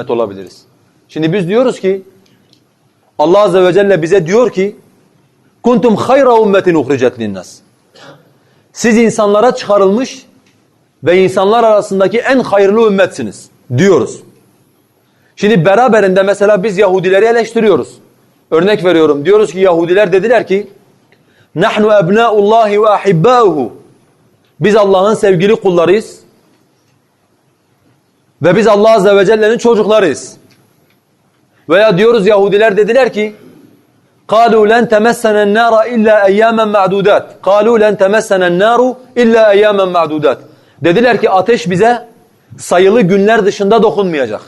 ümmet olabiliriz. Şimdi biz diyoruz ki Allah azze ve celle bize diyor ki kuntum hayra ummetin uhricet linnas. Siz insanlara çıkarılmış ve insanlar arasındaki en hayırlı ümmetsiniz diyoruz. Şimdi beraberinde mesela biz Yahudileri eleştiriyoruz. Örnek veriyorum. Diyoruz ki Yahudiler dediler ki Nahnu ebnaullahi ve ahibbauhu. Biz Allah'ın sevgili kullarıyız. Ve biz Allah azze ve celle'nin çocuklarıyız. Veya diyoruz Yahudiler dediler ki قالوا لن تمسنا النار إلا أياما معدودات قالوا لن تمسنا النار إلا أياما معدودات Dediler ki ateş bize sayılı günler dışında dokunmayacak.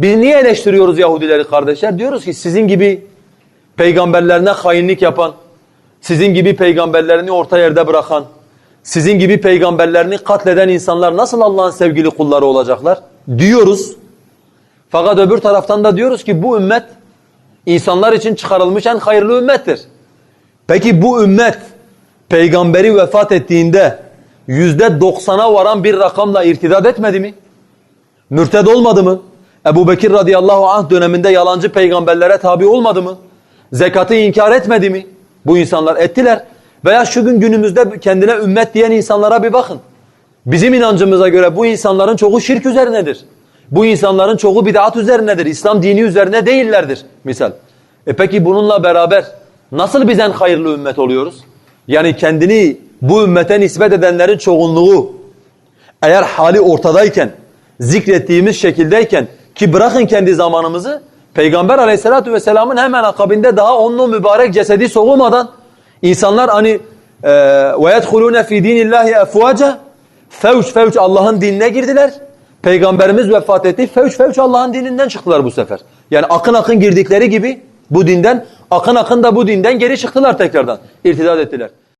Biz niye eleştiriyoruz Yahudileri kardeşler? Diyoruz ki sizin gibi peygamberlerine hainlik yapan, sizin gibi peygamberlerini orta yerde bırakan, sizin gibi peygamberlerini katleden insanlar nasıl Allah'ın sevgili kulları olacaklar? Diyoruz. Fakat öbür taraftan da diyoruz ki bu ümmet insanlar için çıkarılmış en hayırlı ümmettir. Peki bu ümmet peygamberi vefat ettiğinde yüzde doksana varan bir rakamla irtidat etmedi mi? Mürted olmadı mı? Ebu Bekir radıyallahu anh döneminde yalancı peygamberlere tabi olmadı mı? Zekatı inkar etmedi mi? Bu insanlar ettiler. Veya şu gün günümüzde kendine ümmet diyen insanlara bir bakın. Bizim inancımıza göre bu insanların çoğu şirk üzerinedir. Bu insanların çoğu bid'at üzerinedir. İslam dini üzerine değillerdir misal. E peki bununla beraber nasıl biz en hayırlı ümmet oluyoruz? Yani kendini bu ümmete nispet edenlerin çoğunluğu eğer hali ortadayken, zikrettiğimiz şekildeyken ki bırakın kendi zamanımızı Peygamber aleyhissalatu vesselamın hemen akabinde daha onun mübarek cesedi soğumadan insanlar hani ve yedhulune fi dinillahi afwaca fevç fevç Allah'ın dinine girdiler. Peygamberimiz vefat etti. Fevç fevç Allah'ın dininden çıktılar bu sefer. Yani akın akın girdikleri gibi bu dinden akın akın da bu dinden geri çıktılar tekrardan. İrtidat ettiler.